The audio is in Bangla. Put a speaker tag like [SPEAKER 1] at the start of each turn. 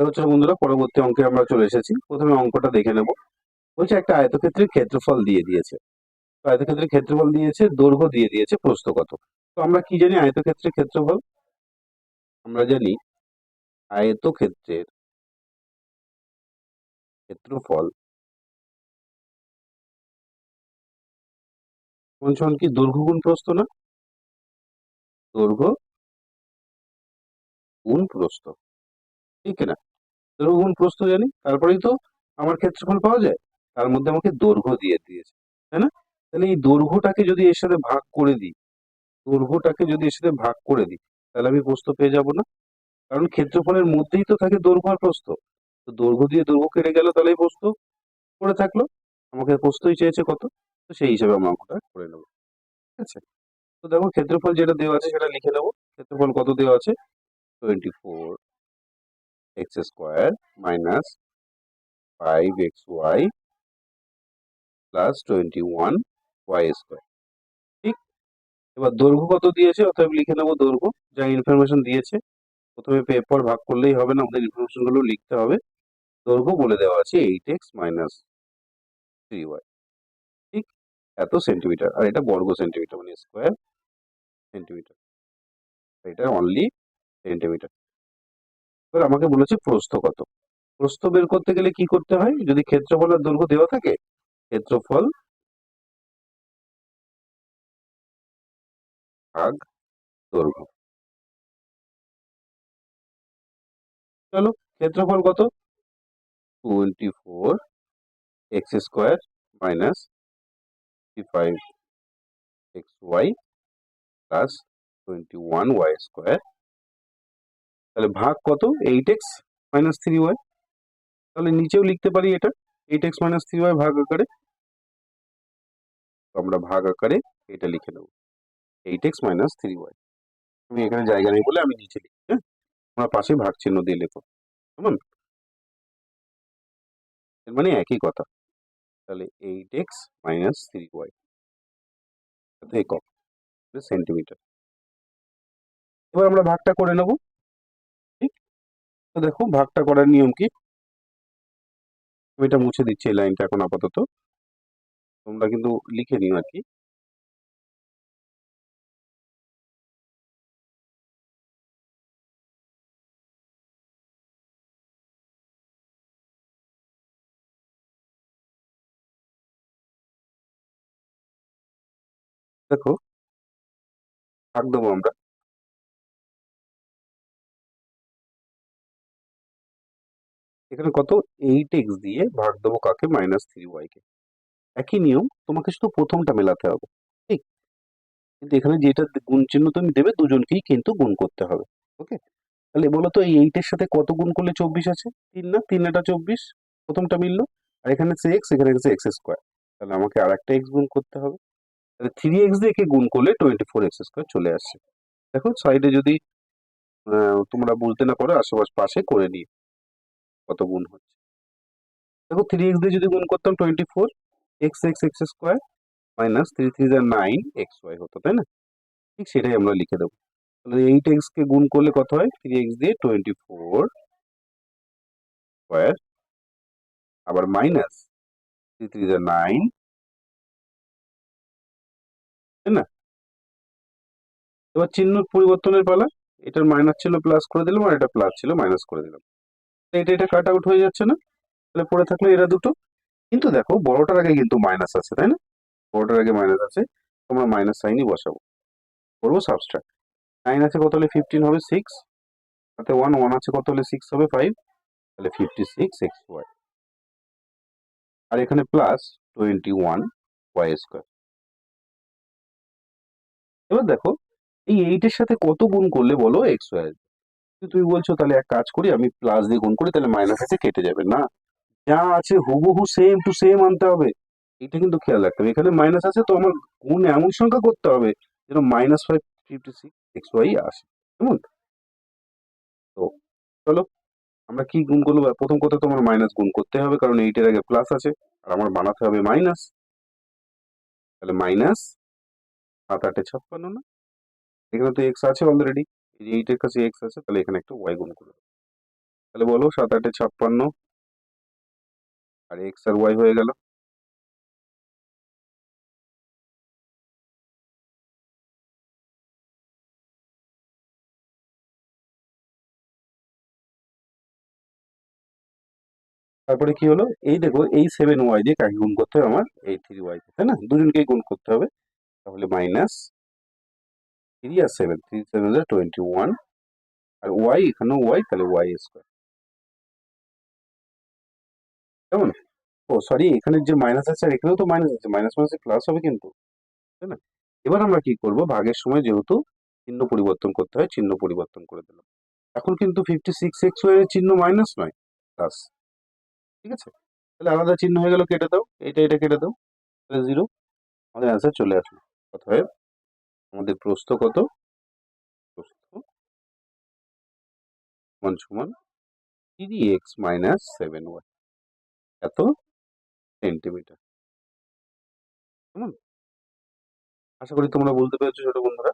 [SPEAKER 1] ছোট বন্ধুরা, পরবর্তী অঙ্কে আমরা চলে এসেছি। প্রথমে অঙ্কটা দেখে নেব। বলছে একটা আয়তক্ষেত্রের ক্ষেত্রফল দিয়ে দিয়েছে। তো আয়তক্ষেত্রের ক্ষেত্রফল দিয়েছে, দৈর্ঘ্য দিয়ে দিয়েছে, প্রস্থ কত? তো আমরা কি জানি আয়তক্ষেত্রের ক্ষেত্রফল? আমরা জানি আয়তক্ষেত্রের ক্ষেত্রফল সমান কি, দৈর্ঘ্য গুণ প্রস্থ না? দৈর্ঘ্য গুণ প্রস্থ। ঠিক না? দৈর্ঘ্য গুণ প্রস্থ জানি তারপরেই তো আমার ক্ষেত্রফল পাওয়া যায়। তার মধ্যে আমাকে দৈর্ঘ্য দিয়ে দিয়েছে, তাই না? তাহলে এই দৈর্ঘ্যটাকে যদি এর সাথে ভাগ করে দিই, দৈর্ঘ্যটাকে যদি এর সাথে ভাগ করে দিই, তাহলে আমি প্রস্থ পেয়ে যাব না। কারণ ক্ষেত্রফলের মধ্যেই তো থাকে দৈর্ঘ্য আর প্রস্থ। তো দৈর্ঘ্য দিয়ে দৈর্ঘ্য কেটে গেল, তাহলে প্রস্থ করে থাকল। আমাকে প্রস্থই চেয়েছে কত? তো সেই হিসাবে আমরা অঙ্কটা করে নেব। ঠিক আছে? তো দেখো, ক্ষেত্রফল যেটা দেওয়া আছে সেটা লিখে নেব। ক্ষেত্রফল কত দেওয়া আছে? Twenty four x square minus five x y plus twenty one y square ঠিক? এবার দৈর্ঘ্য কত দিয়েছে? অতএব লিখে নেব দৈর্ঘ্য, যা ইনফরমেশন দিয়েছে। প্রথমে পেপার ভাগ করলেই হবে না, আমাদের ইনফরমেশনগুলো লিখতে হবে। দৈর্ঘ্য বলে দেওয়া আছে eight x minus three y ঠিক? এত সেন্টিমিটার আর এটা বর্গ সেন্টিমিটার মানে স্কোয়ার সেন্টিমিটার এটা অনলি সেন্টিমিটার এবার আমাকে বলেছে প্রস্থ কত? প্রস্থ বের করতে গেলে কি করতে হয়? যদি ক্ষেত্রফল আর দৈর্ঘ্য দেওয়া থাকে, ক্ষেত্রফল ভাগ দৈর্ঘ্য। চলো, ক্ষেত্রফল কত? Twenty four x square minus five x y plus twenty one y square তাহলে ভাগ কত? Eight x minus three y তাহলে নিচেও লিখতে পারি এটা। Eight x minus three y ভাগ আকারে। আমরা ভাগ আকারে এটা লিখে নেব। Eight x minus three y আমি এখানে জায়গা নেই বলে আমি নিচে লিখি হ্যাঁ? আমরা পাশে ভাগ চিহ্ন দিয়ে লেখো। কেমন? মানে একই কথা। তাহলে eight x minus three y একক, সেন্টিমিটার। এবার আমরা ভাগটা করে নেব। দেখো ভাগটা করার নিয়ম কি? আমি এটা মুছে দিচ্ছি এই লাইনটা এখন আপাতত। তোমরা কিন্তু লিখে নিও আর কি। দেখো, ভাগ দেবো আমরা। এখানে কত? এইট এক্স দিয়ে ভাগ দেবো কাকে? মাইনাস থ্রি ওয়াইকে একই নিয়ম, তোমাকে শুধু প্রথমটা মেলাতে হবে, ঠিক? কিন্তু এখানে যেটা গুণ চিহ্ন তুমি দেবে, দুজনকেই কিন্তু গুণ করতে হবে ওকে তাহলে বলো তো, এই এইটের সাথে কত গুণ করলে চব্বিশ আছে? তিন না? তিন এটা চব্বিশ, প্রথমটা মিললো, আর এখানে সে এক্স এখানে হচ্ছে এক্স স্কোয়ার তাহলে আমাকে আর একটা এক্স গুণ করতে হবে। তাহলে থ্রি এক্স দিয়ে একে গুণ করলে? টোয়েন্টি ফোর এক্স স্কোয়ার চলে আসছে। দেখো সাইডে যদি তোমরা বলতে না পারো, আশেপাশ পাশে করে নিয়ে কত গুণ হচ্ছে। দেখো থ্রি এক্স দিয়ে যদি গুণ করতাম twenty four x x x square minus three three যা নাইন এক্স ওয়াই হতো, তাই না? ঠিক সেটাই আমরা লিখে দেবো। তাহলে এইট এক্সকে গুণ করলে কত হয়? থ্রি এক্স দিয়ে টোয়েন্টি ফোর স্কোয়ার আবার মাইনাস থ্রি থ্রি যা নাইন তাই না? এবার চিহ্ন পরিবর্তনের পালা, এটার মাইনাস ছিল প্লাস করে দিলাম আর এটা প্লাস ছিল মাইনাস করে দিলাম। এটা এটা কাট আউট হয়ে যাচ্ছে না। তাহলে পড়ে থাকল এরা দুটো। কিন্তু দেখো, বড়টার আগে কিন্তু মাইনাস আছে, তাই না? বড়টার আগে মাইনাস আছে, তোমরা মাইনাস সাইনই বসাবো করব সাবস্ট্রাক্ট নাইন আছে কত হলে ফিফটিন হবে? সিক্স তাতে ওয়ান ওয়ান আছে কত হলে সিক্স হবে? ফাইভ তাহলে ফিফটি সিক্স এক্স ওয়াই আর এখানে plus twenty one y square এবার দেখো, এই এইটের সাথে কত গুণ করলে বলো এক্স ওয়াই তুমি বলছো, তাহলে এক কাজ করি, আমি প্লাস দিয়ে গুণ করি তাহলে মাইনাস আছে কেটে যাবে। না, যা আছে হুবহু সেম টু সেম আনতে হবে। এটা কিন্তু খেয়াল রাখতে হবে। এখানে মাইনাস আছে, তো আমার গুণ এমন সংখ্যা করতে হবে যেন minus five fifty six x y আসে। কেমন? তো, চলো, আমরা কি গুণ করব? প্রথম কথা তো আমার মাইনাস গুণ করতে হবে, কারণ এইটের আগে প্লাস আছে, আর আমার বানাতে হবে মাইনাস তাহলে মাইনাস সাত আটে ছাপ্পান্ন না? এখানে তো এক্স আছে অলরেডি এই এইটের কাছে এক্স আছে, তাহলে এখানে একটা ওয়াই গুণ করে। তাহলে বলো সাত আটে ছাপ্পান্ন, আর এক্স আর ওয়াই হয়ে গেল। তারপরে কি হলো? এই দেখো, এই সেভেন ওয়াই দিয়ে কাকে গুণ করতে হবে? আমার এই থ্রি ওয়াই তাই না? দুজনকেই গুণ করতে হবে, তাহলে মাইনাস থ্রি আর seven three seven twenty one আর ওয়াই এখানেও ওয়াই তাহলে ওয়াই স্কোয়ার কেমন? ও সরি এখানে যে মাইনাস আছে আর এখানেও তো মাইনাস আছে মাইনাস মাইনাসে প্লাস হবে কিন্তু, তাই না? এবার আমরা কি করব? ভাগের সময় যেহেতু চিহ্ন পরিবর্তন করতে হয়, চিহ্ন পরিবর্তন করে দিলাম। এখন কিন্তু ফিফটি সিক্স এক্সের চিহ্ন মাইনাস নয় প্লাস ঠিক আছে? তাহলে আলাদা চিহ্ন হয়ে গেল, কেটে দাও। এটা এটা কেটে দাও। তাহলে জিরো আমাদের অ্যান্সার চলে আসলো। অতএব আমাদের প্রস্থ কত? প্রস্থ সমান সমান three x minus seven y এত সেন্টিমিটার কেমন? আশা করি তোমরা বলতে পেরেছ ছোট বন্ধুরা।